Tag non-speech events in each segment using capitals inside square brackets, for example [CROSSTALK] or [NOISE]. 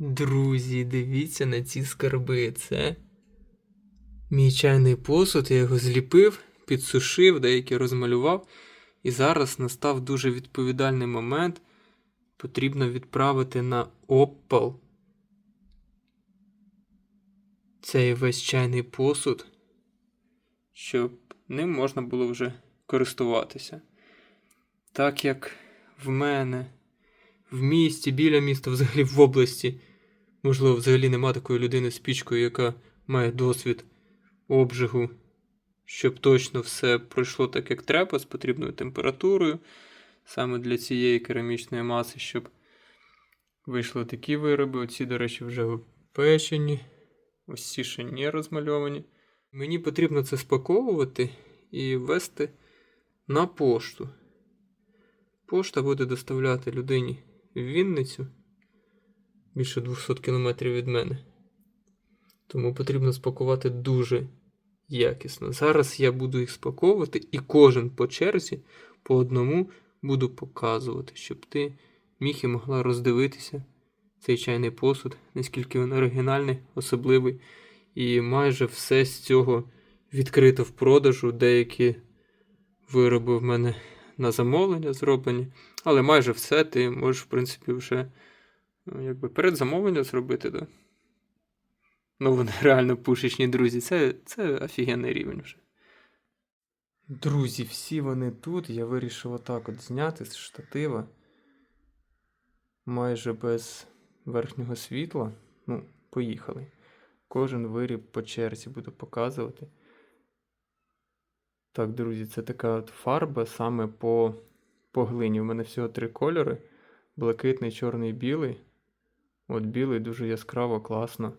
Друзі, дивіться на ці скарби. Це мій чайний посуд, я його зліпив, підсушив, деякі розмалював. І зараз настав дуже відповідальний момент. Потрібно відправити на опал цей весь чайний посуд, щоб ним можна було вже користуватися. Так як в мене в місті, біля міста, взагалі в області, можливо, взагалі нема такої людини з пічкою, яка має досвід обжигу, щоб точно все пройшло так, як треба, з потрібною температурою, саме для цієї керамічної маси, щоб вийшли такі вироби. Оці, до речі, вже печені, ось ці ще розмальовані. Мені потрібно це спаковувати і ввести на пошту. Пошта буде доставляти людині в Вінницю більше 200 кілометрів від мене. Тому потрібно спакувати дуже якісно. Зараз я буду їх спаковувати і кожен по черзі по одному буду показувати, щоб ти міг і могла роздивитися цей чайний посуд, наскільки він оригінальний, особливий. І майже все з цього відкрито в продажу. Деякі вироби в мене на замовлення зроблені. Але майже все ти можеш, в принципі, вже якби перед замовленням зробити, да? Ну, вони [LAUGHS] реально пушечні, друзі. Це, це офігенний рівень вже. Друзі, всі вони тут. Я вирішив отак от зняти з штатива. Майже без верхнього світла. Ну, поїхали. Кожен виріб по черзі буду показувати. Так, друзі, це така от фарба саме по, по глині. У мене всього три кольори: блакитний, чорний, білий. От білий дуже яскраво, класно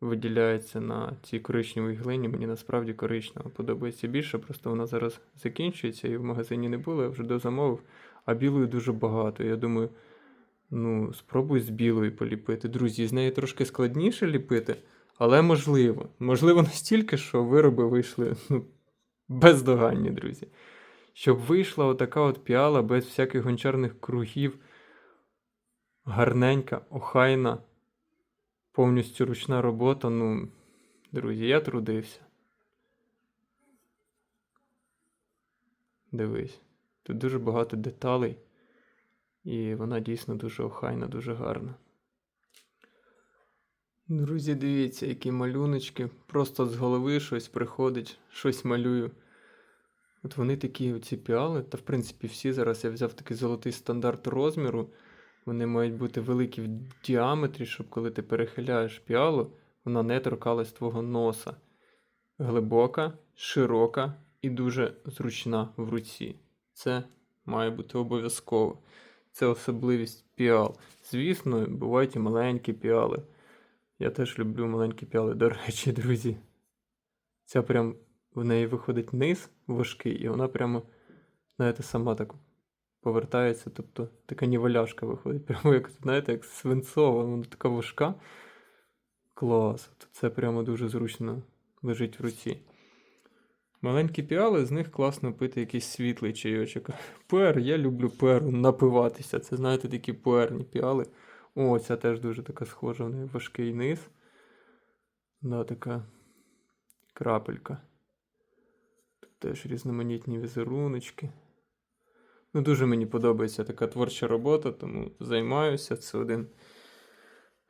виділяється на цій коричневій глині. Мені насправді коричнева подобається більше, просто вона зараз закінчується і в магазині не було, я вже дозамовив, а білої дуже багато. Я думаю, ну, спробуй з білої поліпити. Друзі, з неї трошки складніше ліпити, але можливо. Можливо, настільки, що вироби вийшли ну, бездоганні, друзі. Щоб вийшла отака от піала без всяких гончарних кругів, гарненька, охайна, повністю ручна робота. Ну, друзі, я трудився. Дивись, тут дуже багато деталей, і вона дійсно дуже охайна, дуже гарна. Друзі, дивіться, які малюночки. Просто з голови щось приходить, щось малюю. От вони такі оці піали, та в принципі всі зараз я взяв такий золотий стандарт розміру. Вони мають бути великі в діаметрі, щоб коли ти перехиляєш піалу, вона не торкалась твого носа. Глибока, широка і дуже зручна в руці. Це має бути обов'язково. Це особливість піал. Звісно, бувають і маленькі піали. Я теж люблю маленькі піали, до речі, [LAUGHS] друзі. Ця прям в неї виходить низ важкий, і вона прямо, знаєте, сама так повертається. Тобто така ніваляшка виходить. [LAUGHS] Прямо як, знаєте, як свинцова, вона така важка. Клас. От Це прямо дуже зручно лежить в руці. Маленькі піали, з них класно пити якийсь світлий чайочок. [LAUGHS] Пуер, я люблю пуеру напиватися. Це, знаєте, такі пуерні піали. О, ця теж дуже така схожа, в неї важкий низ. Да, така крапелька. Тут теж різноманітні візеруночки. Ну, дуже мені подобається така творча робота, тому займаюся. Це один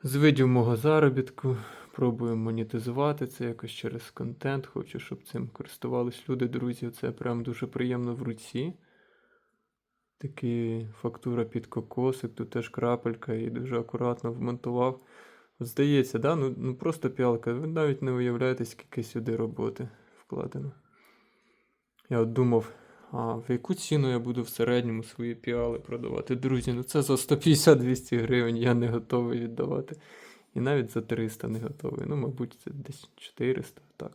з видів мого заробітку. Пробую монетизувати це якось через контент. Хочу, щоб цим користувались люди, друзі. Це прям дуже приємно в руці. Такий фактура під кокосик, тут теж крапелька і дуже акуратно вмонтував. Здається, да? ну, ну просто піалка. Ви навіть не уявляєте, скільки сюди роботи вкладено. Я от думав, а в яку ціну я буду в середньому свої піали продавати? Друзі, ну це за 150-200 гривень я не готовий віддавати. І навіть за 300 не готовий. Ну, мабуть, це десь 400, так.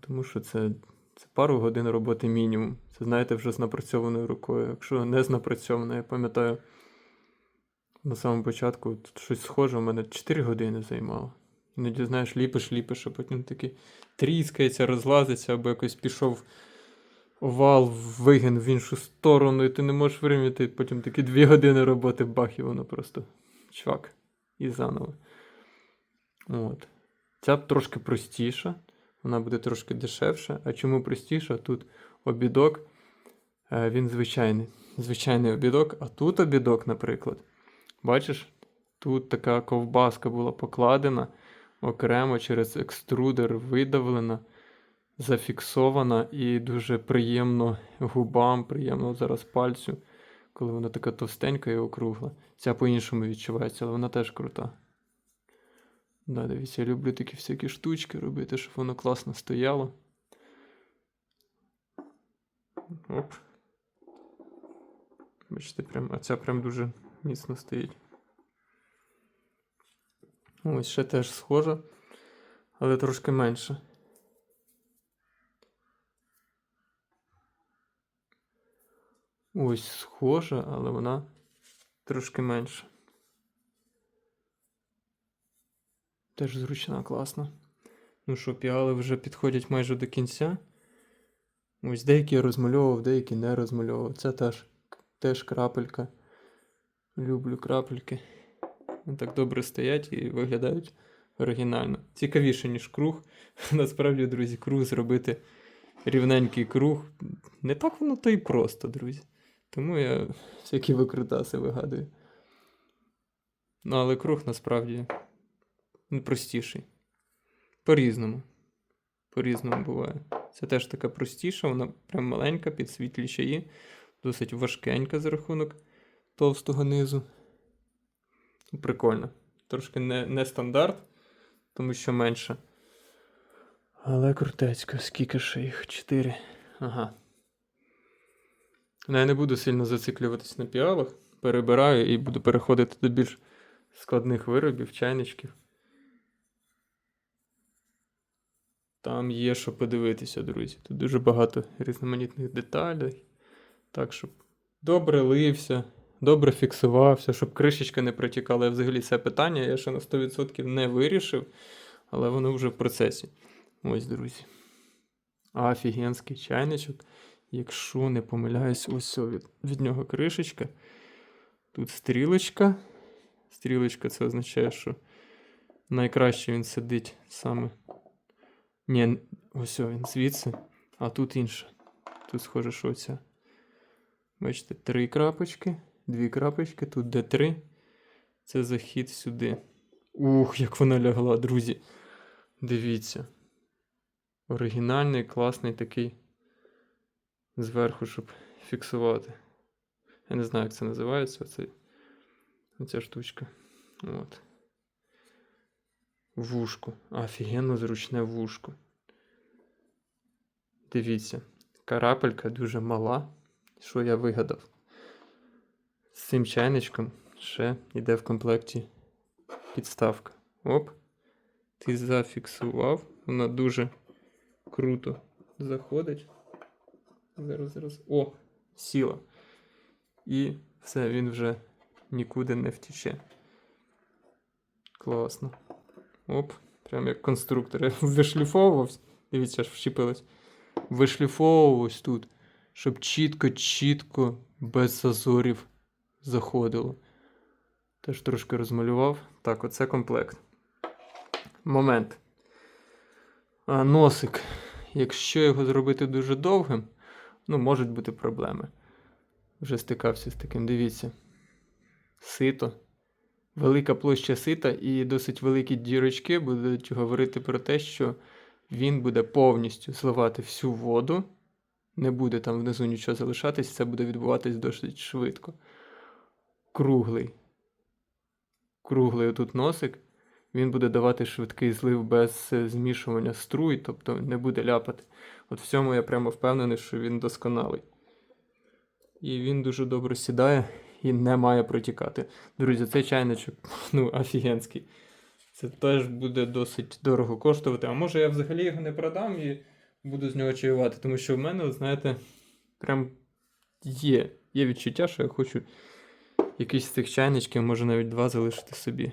Тому що це, це пару годин роботи мінімум. Це, знаєте, вже з напрацьованою рукою. Якщо не з напрацьованою, я пам'ятаю, на самому початку тут щось схоже, у мене 4 години займало. Іноді, знаєш, ліпиш, ліпиш, а потім такий тріскається, розлазиться, або якось пішов овал, вигін в іншу сторону, і ти не можеш вирівняти, потім такі 2 години роботи, бах, і воно просто чувак, і заново. От. Ця трошки простіша, вона буде трошки дешевша. А чому простіша? Тут обідок, е, він звичайний. Звичайний обідок, а тут обідок, наприклад. Бачиш, тут така ковбаска була покладена окремо через екструдер видавлена, зафіксована і дуже приємно губам, приємно зараз пальцю, коли вона така товстенька і округла. Ця по-іншому відчувається, але вона теж крута. Да, дивіться, я люблю такі всякі штучки робити, щоб воно класно стояло. Оп. Бачите, прям, а ця прям дуже міцно стоїть. Ось ще теж схожа, але трошки менше. Ось схожа, але вона трошки менша. Теж зручна, класна. Ну що, піали вже підходять майже до кінця. Ось деякі розмальовував, деякі не розмальовував. Це теж, теж крапелька. Люблю крапельки. Так добре стоять і виглядають оригінально. Цікавіше, ніж круг. [LAUGHS] Насправді, друзі, круг зробити рівненький круг. Не так воно то й просто, друзі. Тому я всякі викрутаси вигадую. Ну, але круг насправді простіший. По-різному. По-різному буває. Це теж така простіша, вона прям маленька, під світлі чаї, досить важкенька за рахунок товстого низу. Прикольно. Трошки не, не стандарт, тому що менше. Але крутецько, скільки ще їх? Чотири. Ага. Ну, я не буду сильно зациклюватись на піалах. Перебираю і буду переходити до більш складних виробів, чайничків. Там є що подивитися, друзі. Тут дуже багато різноманітних деталей. Так, щоб добре лився, добре фіксувався, щоб кришечка не протікала. Я взагалі це питання я ще на 100% не вирішив, але воно вже в процесі. Ось, друзі. Офігенський чайничок. Якщо не помиляюсь, ось від, від нього кришечка. Тут стрілочка. Стрілочка це означає, що найкраще він сидить саме. Ні, ось він звідси, а тут інше. Тут схоже, що оця. Бачите, три крапочки, дві крапочки, тут де три. Це захід сюди. Ух, як вона лягла, друзі. Дивіться. Оригінальний, класний такий. Зверху, щоб фіксувати. Я не знаю, як це називається. Оце, оця штучка. От. Вушко. Офігенно зручне вушко. Дивіться, карапелька дуже мала. Що я вигадав? З цим чайничком ще йде в комплекті підставка. Оп. Ти зафіксував. Вона дуже круто заходить. Зараз, зараз. О, сіла. І все, він вже нікуди не втіче. Класно. Оп, прям як конструктор. Я [LAUGHS] вишліфовувався. Дивіться, аж вщепилось. Вишліфовувався тут, щоб чітко-чітко, без зазорів заходило. Теж трошки розмалював. Так, оце комплект. Момент. А, носик. Якщо його зробити дуже довгим, ну, можуть бути проблеми. Вже стикався з таким. Дивіться. Сито. Велика площа сита і досить великі дірочки будуть говорити про те, що він буде повністю зливати всю воду. Не буде там внизу нічого залишатись, це буде відбуватись досить швидко. Круглий. Круглий отут носик. Він буде давати швидкий злив без е, змішування струй, тобто не буде ляпати. От в цьому я прямо впевнений, що він досконалий. І він дуже добре сідає і не має протікати. Друзі, цей чайничок, [LAUGHS] ну, офігенський. Це теж буде досить дорого коштувати. А може я взагалі його не продам і буду з нього чаювати, тому що в мене, знаєте, прям є. Є відчуття, що я хочу якийсь з цих чайничків, може навіть два залишити собі.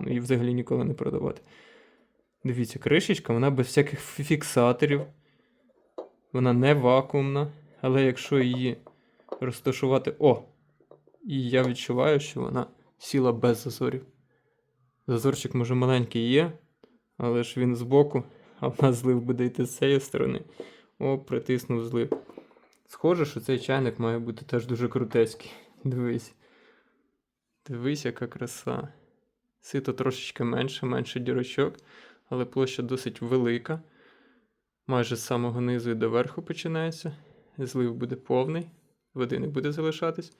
Ну і взагалі ніколи не продавати. Дивіться, кришечка, вона без всяких фіксаторів. Вона не вакуумна, але якщо її розташувати. О! І я відчуваю, що вона сіла без зазорів. Зазорчик, може, маленький є, але ж він збоку, а в нас злив буде йти з цієї сторони. О, притиснув злив. Схоже, що цей чайник має бути теж дуже крутецький. Дивись. Дивись, яка краса. Сито трошечки менше, менше дірочок, але площа досить велика. Майже з самого низу і до верху починається. Злив буде повний, води не буде залишатись.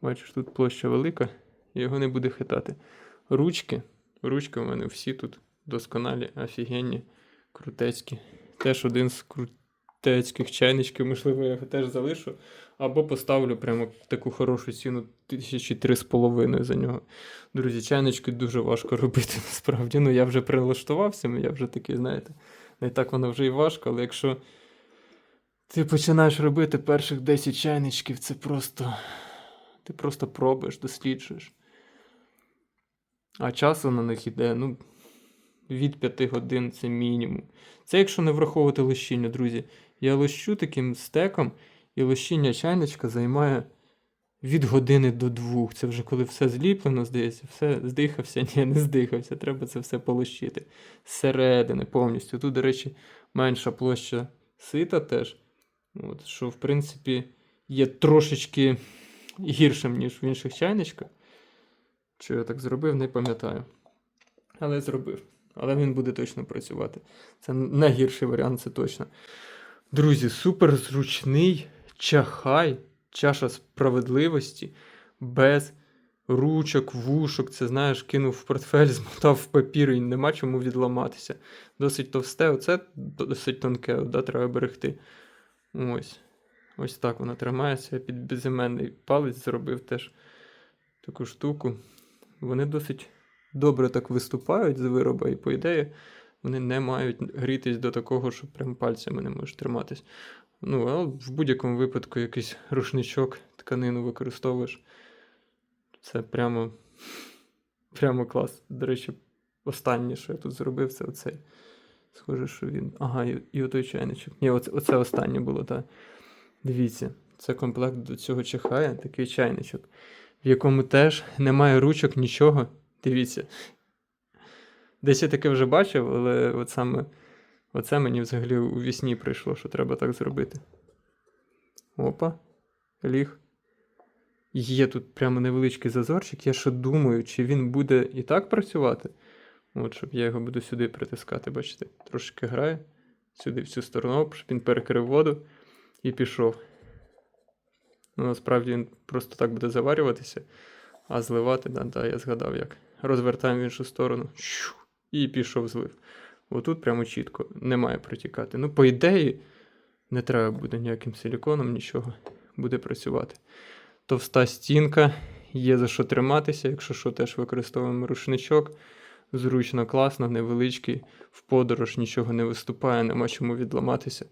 Бачиш, тут площа велика, його не буде хитати. Ручки. Ручки у мене всі тут досконалі, офігенні, крутецькі. Теж один з крутецьких чайничків, можливо, я його теж залишу. Або поставлю прямо таку хорошу ціну тисячі три з половиною за нього. Друзі, чайнички дуже важко робити [LAUGHS] насправді. Ну, я вже прилаштувався, я вже такий, знаєте, не так воно вже і важко, але якщо ти починаєш робити перших 10 чайничків, це просто. Ти просто пробуєш, досліджуєш. А часу на них іде, ну, від 5 годин це мінімум. Це якщо не враховувати лощіння, друзі. Я лощу таким стеком, і лощіння чайничка займає від години до двох. Це вже коли все зліплено, здається, все здихався, [LAUGHS] ні, не здихався. Треба це все полощити. Зсередини повністю. Тут, до речі, менша площа сита теж. От, що, в принципі, є трошечки гіршим, ніж в інших чайничках. Чи я так зробив, не пам'ятаю. Але зробив. Але він буде точно працювати. Це найгірший варіант, це точно. Друзі, супер зручний чахай, чаша справедливості, без ручок, вушок. Це знаєш, кинув в портфель, [LAUGHS] змотав в папір і нема чому відламатися. Досить товсте, оце досить тонке, да, треба берегти. Ось. Ось так воно тримається. Я під безіменний палець зробив теж таку штуку. Вони досить добре так виступають з вироба, і, по ідеї, вони не мають грітись до такого, що прям пальцями не можеш триматись. Ну, а в будь-якому випадку якийсь рушничок, тканину використовуєш. Це прямо прямо клас. До речі, останнє, що я тут зробив, це оцей. Схоже, що він. Ага, і, і отой чайничок. Ні, оце, оце останнє було, так. Дивіться, це комплект до цього чихає, такий чайничок, в якому теж немає ручок, нічого. Дивіться. Десь я таке вже бачив, але от саме оце мені взагалі у вісні прийшло, що треба так зробити. Опа, ліг. Є тут прямо невеличкий зазорчик. Я ще думаю, чи він буде і так працювати. От, щоб я його буду сюди притискати, бачите, трошки грає. Сюди, в цю сторону, щоб він перекрив воду і пішов. Ну, насправді він просто так буде заварюватися, а зливати, да, да, я згадав як. Розвертаємо в іншу сторону. І пішов злив. Отут прямо чітко не має протікати. Ну, по ідеї, не треба буде ніяким силіконом, нічого буде працювати. Товста стінка, є за що триматися, якщо що, теж використовуємо рушничок. Зручно, класно, невеличкий, в подорож нічого не виступає, нема чому відламатися.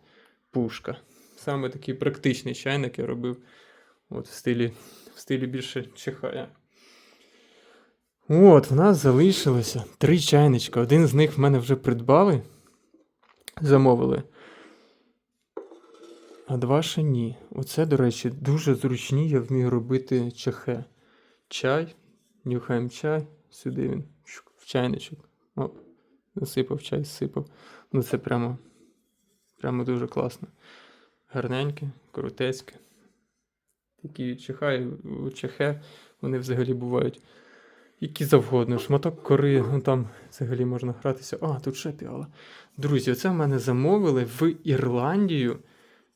Пушка. Саме такий практичний чайник я робив от в стилі в стилі більше чихая. От, в нас залишилося три чайничка. Один з них в мене вже придбали, замовили. А два ще ні. Оце, до речі, дуже зручні, я вмію робити чахе. Чай, нюхаємо чай, сюди він в чайничок. Оп, засипав чай, сипав. Ну це прямо, прямо дуже класно. Гарненьке, крутецьке. Такі чихаї, чахе, вони взагалі бувають. Які завгодно, шматок кори, ну там взагалі можна гратися. А, тут ще піала. Друзі, оце в мене замовили в Ірландію.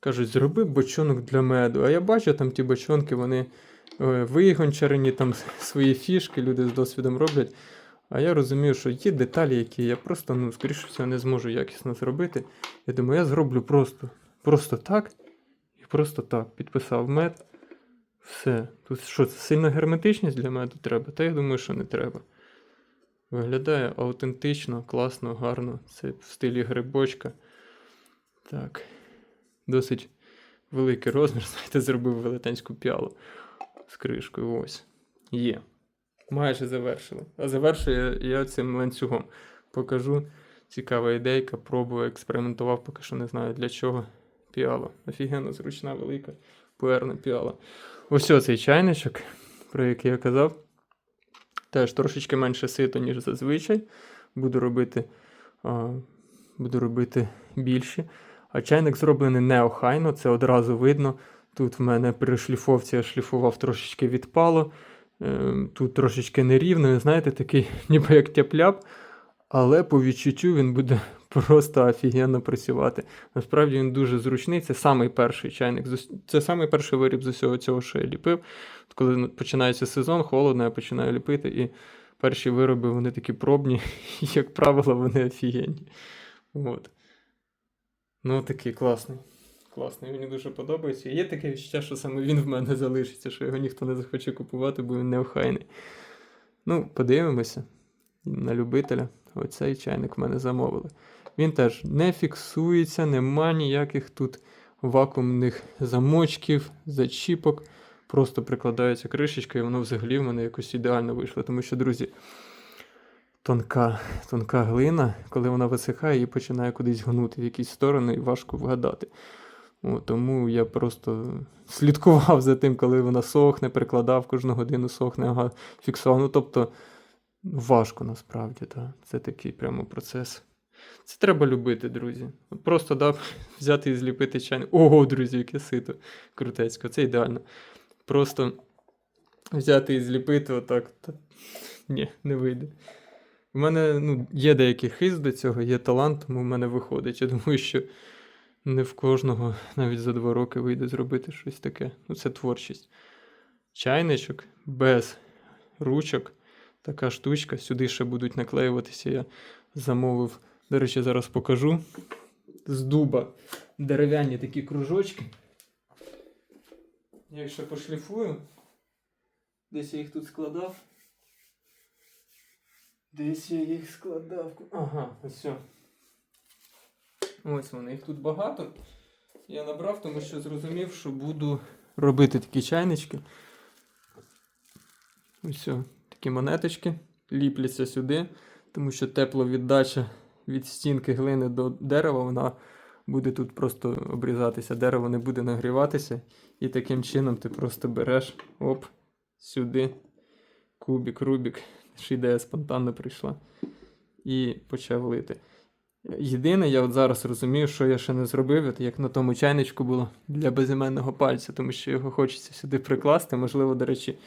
Кажуть, зроби бочонок для меду. А я бачу, там ті бочонки, вони е, вигончарені, там [LAUGHS] свої фішки, люди з досвідом роблять. А я розумію, що є деталі, які я просто, ну, скоріше всього, не зможу якісно зробити. Я думаю, я зроблю просто, просто так і просто так. Підписав мед. Все. Тут що, це сильна герметичність для меду треба? Та я думаю, що не треба. Виглядає аутентично, класно, гарно. Це в стилі грибочка. Так. Досить великий розмір, [LAUGHS] знаєте, зробив велетенську піалу з кришкою. Ось. Є. Майже завершили. А завершую я, я цим ланцюгом. Покажу. Цікава ідейка, пробую, експериментував, поки що не знаю для чого. Піала. Офігенно зручна, велика. Пуерна піала. Ось оцей чайничок, про який я казав. Теж трошечки менше сито, ніж зазвичай. Буду робити, а, буду робити більші. А чайник зроблений неохайно, це одразу видно. Тут в мене при шліфовці я шліфував трошечки відпало. Ем, Тут трошечки нерівно, знаєте, такий, [LAUGHS] ніби як тяп-ляп, але по відчуттю він буде просто офігенно працювати. Насправді він дуже зручний. Це самий перший чайник. Це самий перший виріб з усього цього, що я ліпив. От Коли починається сезон, холодно, я починаю ліпити, і перші вироби вони такі пробні, і, [LAUGHS] як правило, вони офігенні. От. Ну, такий класний. Класний, мені дуже подобається. І Є таке відчуття, що саме він в мене залишиться, що його ніхто не захоче купувати, бо він неохайний. Ну, подивимося на любителя. Оцей чайник в мене замовили. Він теж не фіксується, нема ніяких тут вакуумних замочків, зачіпок. Просто прикладається кришечка, і воно взагалі в мене якось ідеально вийшло. Тому що, друзі, тонка, тонка глина, коли вона висихає, її починає кудись гнути в якісь сторони, і важко вгадати. О, тому я просто слідкував за тим, коли вона сохне, прикладав кожну годину сохне, ага, фіксував. Ну, тобто, важко насправді, так. Це такий прямо процес. Це треба любити, друзі. Просто да, [LAUGHS] взяти і зліпити чайник. Ого, друзі, яке сито крутецько, це ідеально. Просто взяти і зліпити отак. Та... Ні, не вийде. У мене ну, є деякий хист до цього, є талант, тому в мене виходить. Я думаю, що не в кожного навіть за два роки вийде зробити щось таке. Ну, це творчість. Чайничок без ручок. Така штучка. Сюди ще будуть наклеюватися. Я замовив. До речі, зараз покажу. З дуба дерев'яні такі кружочки. Я їх ще пошліфую. Десь я їх тут складав. Десь я їх складав. Ага, ось. Ось вони, їх тут багато. Я набрав, тому що зрозумів, що буду робити такі чайнички. Ось такі монеточки ліпляться сюди, тому що тепловіддача від стінки глини до дерева, вона буде тут просто обрізатися. Дерево не буде нагріватися. І таким чином ти просто береш оп, сюди, кубік, рубік. Ж ідея спонтанно прийшла. І почав лити. Єдине, я от зараз розумію, що я ще не зробив, от як на тому чайничку було для безіменного пальця, тому що його хочеться сюди прикласти. Можливо, до речі,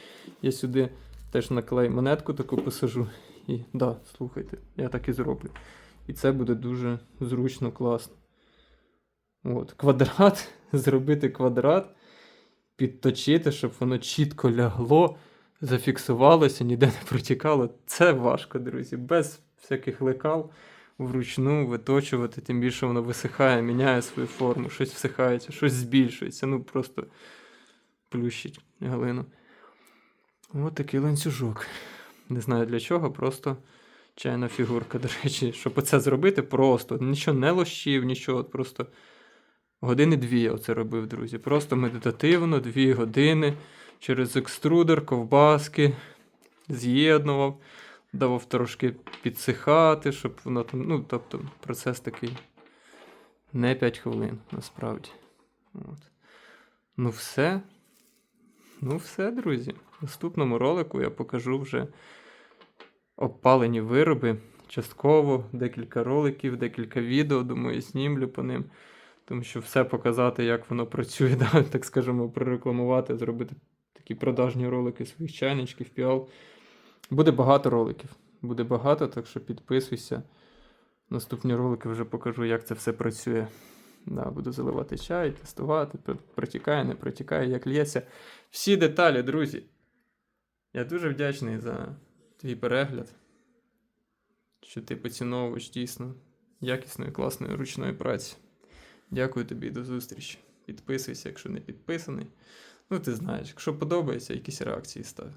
я сюди теж наклею монетку таку посажу. І да, слухайте, я так і зроблю. І це буде дуже зручно, класно. От, квадрат, [LAUGHS] зробити квадрат, підточити, щоб воно чітко лягло, зафіксувалося, ніде не протікало. Це важко, друзі. Без всяких лекал вручну виточувати, тим більше воно висихає, міняє свою форму, щось всихається, щось збільшується. Ну просто плющить глину. Ось такий ланцюжок. Не знаю для чого, просто чайна фігурка. До речі, щоб оце зробити, просто нічого не лощив, нічого, от просто години дві я оце робив, друзі. Просто медитативно, дві години через екструдер, ковбаски, з'єднував, давав трошки підсихати, щоб воно там. Ну, тобто, процес такий не 5 хвилин, насправді. От. Ну, все. Ну, все, друзі. В наступному ролику я покажу вже опалені вироби. Частково, декілька роликів, декілька відео, думаю, знімлю по ним. Тому що все показати, як воно працює, [LAUGHS] да, так скажемо, прорекламувати, зробити такі продажні ролики своїх чайничків, піал. Буде багато роликів. Буде багато, так що підписуйся. Наступні ролики вже покажу, як це все працює. Да, буду заливати чай, тестувати, протікає, не протікає, як лється. Всі деталі, друзі. Я дуже вдячний за твій перегляд, що ти поціновуєш дійсно якісної, класної ручної праці. Дякую тобі до зустрічі. Підписуйся, якщо не підписаний. Ну, ти знаєш, якщо подобається, якісь реакції став.